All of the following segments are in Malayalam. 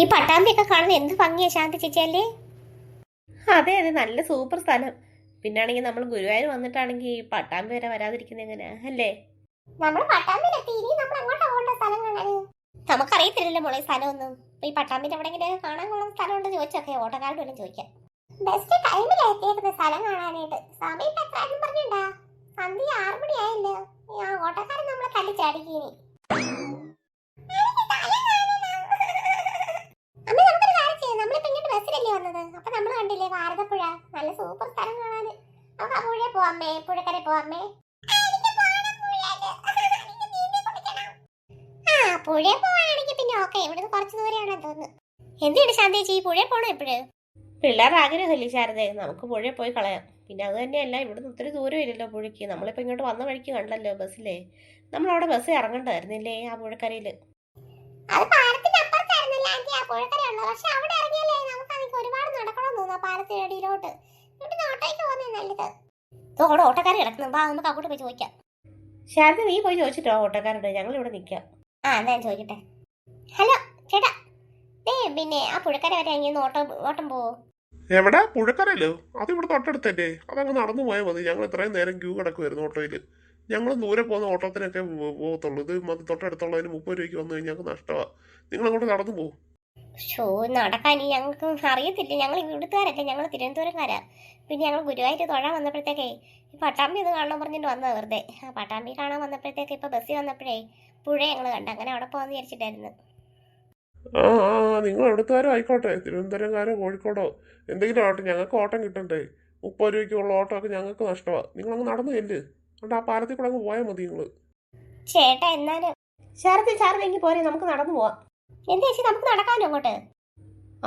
ഈ പട്ടാമ്പിയൊക്കെ കാണുന്ന എന്ത് ഭംഗിയാ ശാന്തി ചേച്ചിയല്ലേ? അതെ അതെ നല്ല സൂപ്പർ സ്ഥലം. പിന്നാണെങ്കിൽ നമ്മൾ ഗുരുവായൂർ വന്നിട്ടാണെങ്കിൽ ഈ പട്ടാമ്പി വരെ വരാതിരിക്കുന്നത് എങ്ങനെയാ അല്ലേ? നമ്മൾ പട്ടാമ്പിയിലെത്തി ഇനി നമ്മൾ അങ്ങോട്ടാ പോകേണ്ട സ്ഥലം കാണാൻ നമുക്കറിയത്തില്ലല്ലോ മോളെ സ്ഥലമൊന്നും. അപ്പൊ ഈ പട്ടാമ്പിന്റെ എവിടെയെങ്കിലും കാണാൻ കൊള്ളുന്ന സ്ഥലം ഉണ്ട് ചോദിച്ചൊക്കെ ഓട്ടോക്കാരോട് വല്ലതും ചോദിക്കാം ബെസ്റ്റ് ടൈമിലാ എത്തിയേക്കുന്ന സ്ഥലം കാണാനായിട്ട്. സമയം ഇപ്പൊ എത്രയാണെന്ന് പറഞ്ഞിണ്ടാ? സന്ധ്യ ആറ് മണിയായല്ലോ. ആ ഓട്ടോക്കാരൻ നമ്മളെ തല്ലി ചാടിക്കീനി അമ്മ നമുക്കൊരു കാര്യം ചെയ്യാം നമ്മളിപ്പോ ഇങ്ങോട്ട് ബസ്സിലല്ലേ വന്നത് അപ്പൊ നമ്മൾ കണ്ടില്ലേ ഭാരതപ്പുഴ നല്ല സൂപ്പർ സ്ഥലം കാണാന്. നമുക്ക് ആ പുഴ പോവാമേ പുഴക്കര പോവാമേ ആ പുഴ പോവാണെങ്കിൽ പിന്നെ ഓക്കെ ഇവിടുന്ന് കുറച്ച് ദൂരെയാണെന്ന് തോന്നുന്നു. എന്തിനാണ് ശാന്തേച്ചി ഈ പുഴ പോണോ ഇപ്പോഴ്? പിള്ളേർ ആഗ്രഹമല്ലേ ശാരദേ നമുക്ക് പുഴയിൽ പോയി കളയാം. പിന്നെ അത് തന്നെയല്ല ഇവിടുന്ന് ഒത്തിരി ദൂരം ഇല്ലല്ലോ പുഴയ്ക്ക്. നമ്മളിപ്പോൾ ഇങ്ങോട്ട് വന്ന വഴിക്ക് കണ്ടല്ലോ ബസ്സിലേ നമ്മളവിടെ ബസ് ഇറങ്ങണ്ടായിരുന്നില്ലേ ആ പുഴക്കരയിൽ അത് പാലത്തിന്റെ അപ്പുറത്തായിരുന്നല്ലോ ആന്റി ആ പുഴക്കരയുള്ളത് പക്ഷെ അവിടെ ഇറങ്ങിയാലേ നമുക്ക് എനിക്ക് ഒരുപാട് നടക്കണം തോന്നുന്നു ആ പാലത്തിന്റെ അടിയിലോട്ട് ഇവിടെ ഓട്ടോയ്ക്ക് പോകുന്നത് നല്ലത്. അവിടെ ഓട്ടോക്കാരെ കിടക്കുന്നു. വാ നമുക്ക് അങ്ങോട്ട് പോയി ചോദിക്കാം. ശാരദ നീ പോയി ചോദിച്ചിട്ടോ ഓട്ടോക്കാരോട്? ഞങ്ങൾ ഇവിടെ നിൽക്കാം. ആ എന്നാ ഞാൻ ചോദിക്കട്ടെ. ഹലോ ചേട്ടാ. ദേ പിന്നെ ആ പുഴക്കര വരെ അങ്ങനെ ഓട്ടം ഓട്ടം പോവോ? എവിടെ? പുഴക്കരല്ലോ അത് ഇവിടെ തൊട്ടടുത്തല്ലേ? അതങ്ങ് നടന്നു പോയാൽ മതി. ഞങ്ങൾ ഇത്രയും നേരം ക്യൂ കിടക്കുമായിരുന്നു ഓട്ടോയിൽ ഞങ്ങൾ ദൂരെ പോകുന്ന ഓട്ടോത്തിനൊക്കെ പോകത്തുള്ളൂ ഇത് തൊട്ടടുത്തുള്ളതിന് മുപ്പത് രൂപയ്ക്ക് വന്നു കഴിഞ്ഞാൽ ഞങ്ങൾക്ക് നഷ്ടമാണ് നിങ്ങൾ അങ്ങോട്ട് നടന്നു പോകും ഷോ നടക്കാൻ ഞങ്ങൾക്ക് അറിയത്തില്ല. ഞങ്ങൾ ഇവിടുത്തുകാരല്ലേ. ഞങ്ങൾ തിരുവനന്തപുരംകാരാ. പിന്നെ ഞങ്ങൾ ഗുരുവായൂർ തൊഴാൻ വന്നപ്പോഴത്തേക്കേ ഈ പട്ടാമ്പി ഒന്ന് കാണാൻ പറഞ്ഞിട്ട് വന്നത് വെറുതെ. ആ പട്ടാമ്പി കാണാൻ വന്നപ്പോഴത്തേക്ക് ഇപ്പൊ ബസ്സിൽ വന്നപ്പോഴേ പുഴ ഞങ്ങൾ കണ്ടു. അങ്ങനെ അവിടെ പോകാന്ന് വിചാരിച്ചിട്ടായിരുന്നു. ആ ആ നിങ്ങൾ എടുത്തുകാരോ ആയിക്കോട്ടെ. തിരുവനന്തപുരംകാരോ കോഴിക്കോടോ എന്തെങ്കിലും ആവട്ടെ. ഞങ്ങൾക്ക് ഓട്ടം കിട്ടണ്ടേ. മുപ്പത് രൂപയ്ക്കുള്ള ഓട്ടോ ഒക്കെ ഞങ്ങൾക്ക് നഷ്ടമാ. നിങ്ങൾ അങ്ങ് നടന്നു ചെല്ല്. അതുകൊണ്ട് ആ പാലത്തിൽ കൂടെ അങ്ങ് പോയാൽ മതി നിങ്ങൾ ചേട്ടാ എന്നാലും ശാരദ ശാരദ എനിക്ക് പോരെ. നമുക്ക് നടന്നു പോവാം. എന്താ ചേച്ചി നമുക്ക് നടക്കാമല്ലോ അങ്ങോട്ട്?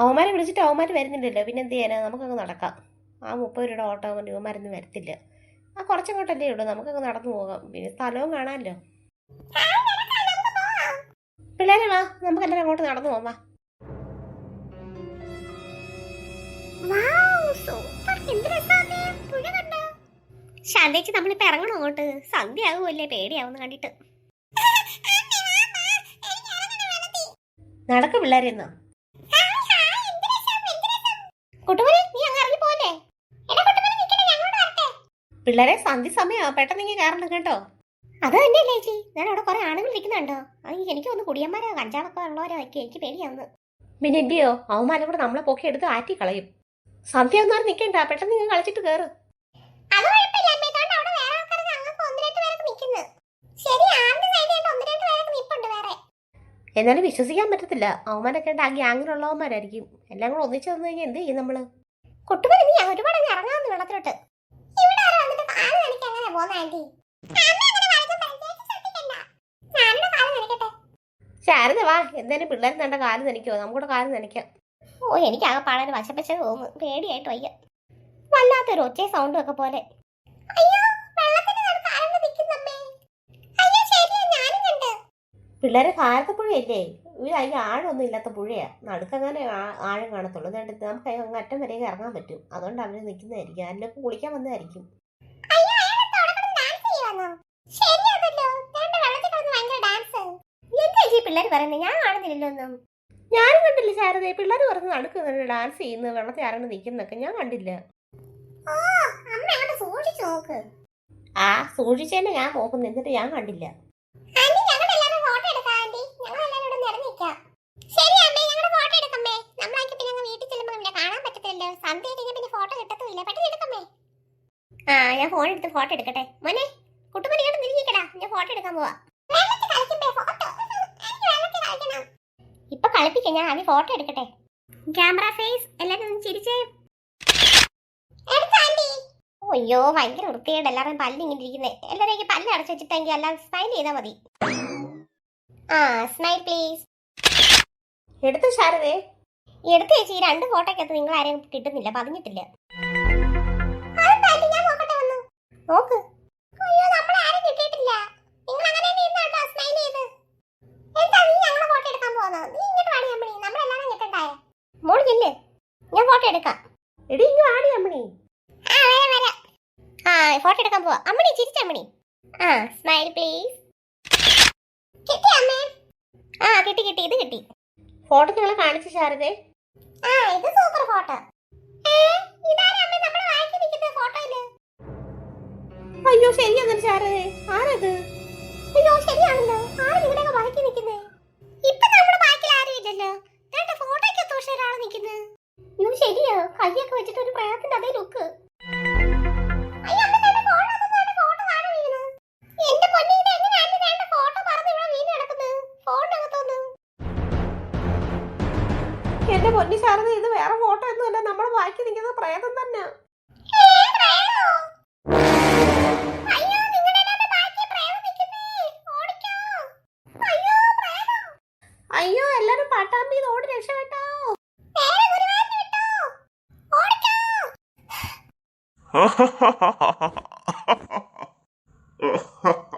അവന്മാരെ വിളിച്ചിട്ട് അവന്മാർ വരുന്നില്ലല്ലോ. പിന്നെ എന്ത് ചെയ്യാനാ? നമുക്കങ്ങ് നടക്കാം. ആ മുപ്പത് രൂപയുടെ ഓട്ടോ ഇവന്മാരൊന്നും വരത്തില്ല. ആ കുറച്ചങ്ങോട്ടല്ലേ ഉള്ളൂ. നമുക്കങ്ങ് നടന്നു പോകാം. പിന്നെ സ്ഥലവും കാണാമല്ലോ. പിള്ളേരെ വാ. നമുക്ക് എല്ലാവരും അങ്ങോട്ട് നടന്നു പോവാം ശാന്തേച്ചി നമ്മളിപ്പോ ഇറങ്ങണം അങ്ങോട്ട്. സന്ധ്യ ആകുമല്ലേ പേടിയാവുന്ന കണ്ടിട്ട്. നടക്ക് പിള്ളേരെന്നോ പിള്ളേരെ സന്ധ്യ സമയമാ പെട്ടെന്ന് ഇങ്ങനെ കയറണം കേട്ടോ. അത് തന്നെയല്ലേ ചേച്ചി. ഞാൻ അവിടെ കുറെ ആണുങ്ങൾ ഇരിക്കുന്നുണ്ടോ? എനിക്ക് ഒന്ന് കുടിയന്മാരോ കഞ്ചാവൊക്കെ ഉള്ളവരോ ഒക്കെ. എനിക്ക് പേടിയാവുന്നു. പിന്നെ എന്റെയോ അവന്മാരെ കൂടെ നമ്മളെ പൊക്കി എടുത്ത് ആറ്റി കളയും. സന്ധ്യ ഒന്നും നിക്കണ്ട. പെട്ടെന്ന് നിങ്ങൾ കളിച്ചിട്ട് കേറും. അത് കുഴപ്പമില്ല അമ്മേ. ഇതുകൊണ്ട് അവിടെ വേറെ ആൾക്കാര് ഞങ്ങൾക്ക് ഒന്ന് രണ്ട് പേരൊക്കെ നിൽക്കുന്നു. ശരി, ആറിന്റെ side ആയിട്ട് ഒന്ന് രണ്ട് പേരൊക്കെ നിൽപ്പുണ്ട് വേറെ. എന്നാലും വിശ്വസിക്കാൻ പറ്റത്തില്ല. അവന്മാരൊക്കെ ആ ഗ്യാങ്ങിലുള്ളവന്മാരായിരിക്കും. എല്ലാം കൂടെ ഒന്നിച്ചു വന്നു കഴിഞ്ഞാൽ എന്ത് ചെയ്യും നമ്മൾ? കൊട്ടുപോലെ നീ ഒരുപാട് അങ്ങ് ഇറങ്ങാവുന്ന വെള്ളത്തിലോട്ട്. ശാരദ വാ. എന്തായാലും പിള്ളേർ തന്റെ കാൽ നനയ്ക്കോ നമുക്കൂടെ കാൽ നനയ്ക്കാം. ഓ എനിക്ക് ആകെ പാടാൻ വശപ്പശ തോന്നുന്നു. പേടിയായിട്ട് വയ്യ. വല്ലാത്തൊരു ഒച്ച സൗണ്ടും ഒക്കെ പോലെ. അയ്യോ വെള്ളത്തിന്റെ നടുക്ക് ആരോ നിൽക്കുന്നമ്മേ അയ്യോ ശരി ഞാനും കണ്ട് പിള്ളേരെ ഭാരതപ്പുഴയല്ലേ ഇത് അതിൽ ആഴമൊന്നും ഇല്ലാത്ത പുഴയാണ് നടുക്കങ്ങനെ ആഴം കാണത്തുള്ളൂ. എന്നിട്ട് നമുക്ക് അങ്ങ് അറ്റം വരെ ഇറങ്ങാൻ പറ്റും. അതുകൊണ്ട് അവർ നിൽക്കുന്നതായിരിക്കും. അതിലൊക്കെ കുളിക്കാൻ വന്നതായിരിക്കും. പറയുന്നത്? ഞാൻ കാണുന്നില്ലല്ലോ ഒന്നും. ഞാനും കണ്ടില്ല ശാരദ. പിള്ളേർ പറഞ്ഞ് നടുക്ക് ഡാൻസ് ചെയ്യുന്നത് വെള്ളത്തിൽ ആരാണ് നിൽക്കുന്നൊക്കെ ഞാൻ കണ്ടില്ല. സൂക്ഷിച്ച് നോക്ക്. ആ സൂക്ഷിച്ചതന്നെ ഞാൻ നോക്കുന്നു. എന്നിട്ട് ഞാൻ കണ്ടില്ല ആന്റി, ഞങ്ങളെല്ലാവരും photo എടുക്കാം, ആന്റി. ഞങ്ങളെല്ലാവരും ഇവിടെ നിരന്ന് നിൽക്കാം. ശരി, അമ്മേ, ഫോട്ടോ എടുക്കമ്മേ. വീട്ടിൽ ചെല്ലുമ്പോൾ കാണാൻ photo കിട്ടത്തുമില്ല. എടുക്കമ്മേ. ആ ഞാൻ ഫോൺ എടുത്ത് ഫോട്ടോ എടുക്കട്ടെ. മോനെ കുട്ടുമണി ഇങ്ങോട്ട് തിരിഞ്ഞിക്കടാ ഞാൻ ഫോട്ടോ എടുക്കാൻ പോവാ. ഇപ്പൊ കളിപ്പിക്കാം ഞാൻ ആദ്യം ഫോട്ടോ എടുക്കട്ടെ. ക്യാമറ ഫേസ് എല്ലാരും ഒന്ന് അയ്യോ ഭയങ്കര വൃത്തികേട്. എല്ലാവരും പല്ലിങ്ങനെ ഇരിക്കുന്നേ. എല്ലാവരും പല്ല് വെച്ചിട്ടെങ്കിൽ എല്ലാം സ്മൈൽ ചെയ്താൽ മതി. ആ സ്മൈൽ പ്ലീസ് എടുത്ത ശാരദേ? എടുത്തു ചേച്ചി ഈ രണ്ട് ഫോട്ടോക്കകത്ത് നിങ്ങൾ ആരെയും കിട്ടുന്നില്ല പതിഞ്ഞിട്ടില്ല. നോക്ക്. മോൾ ചെല്ല് ഞാൻ ഫോട്ടോ എടുക്കാം. എടി ഇങ്ങ് വാടി അമ്മണി. ആ വരാം വരാം. ആ ഫോട്ടോ എടുക്കാൻ പോവാ. അമ്മണി ചിരിച്ചമ്മണി ആ സ്മൈൽ പ്ലീസ് കിട്ടി അമ്മേ. ആ കിട്ടി കിട്ടി ഇത് കിട്ടി. ഫോട്ടോ നിങ്ങളെ കാണിച്ചു ശാരദേ? ആ ഇത് സൂപ്പർ ഫോട്ടോ അയ്യോ ശരിയെന്നു ശാരദേ. ആരത്? അയ്യോ ശരിയാണല്ലോ. ആരും ഇവിടെയൊക്കെ ബാക്കി നിൽക്കുന്നേ? ഇപ്പൊ നമ്മുടെ ബാക്കിൽ ആരും ഇല്ലല്ലോ. രണ്ട് ഫോട്ടോയ്ക്ക് തോഷ ഒരാൾ നിൽക്കുന്നത് അയ്യോ ശരിയോ. കയ്യൊക്കെ വെച്ചിട്ട് ഒരു പ്രയാസത്തിന്റെ അതേ ലുക്ക് എന്റെ പൊന്നി ശാരദ ഇത് വേറെ ഫോട്ടോ ഒന്നുമല്ല നമ്മളെ ബാക്കി നിൽക്കുന്ന പ്രേതം തന്നെ ഏ, പ്രേതോ? അയ്യോ, നിങ്ങളുടെ എല്ലാം ബാക്കി പ്രേതം നിൽക്കുന്നേ. ഓടിക്കോ. അയ്യോ, പ്രേതം. അയ്യോ എല്ലാരും പട്ടാമ്പി ഓടി രക്ഷപ്പെട്ടോ ha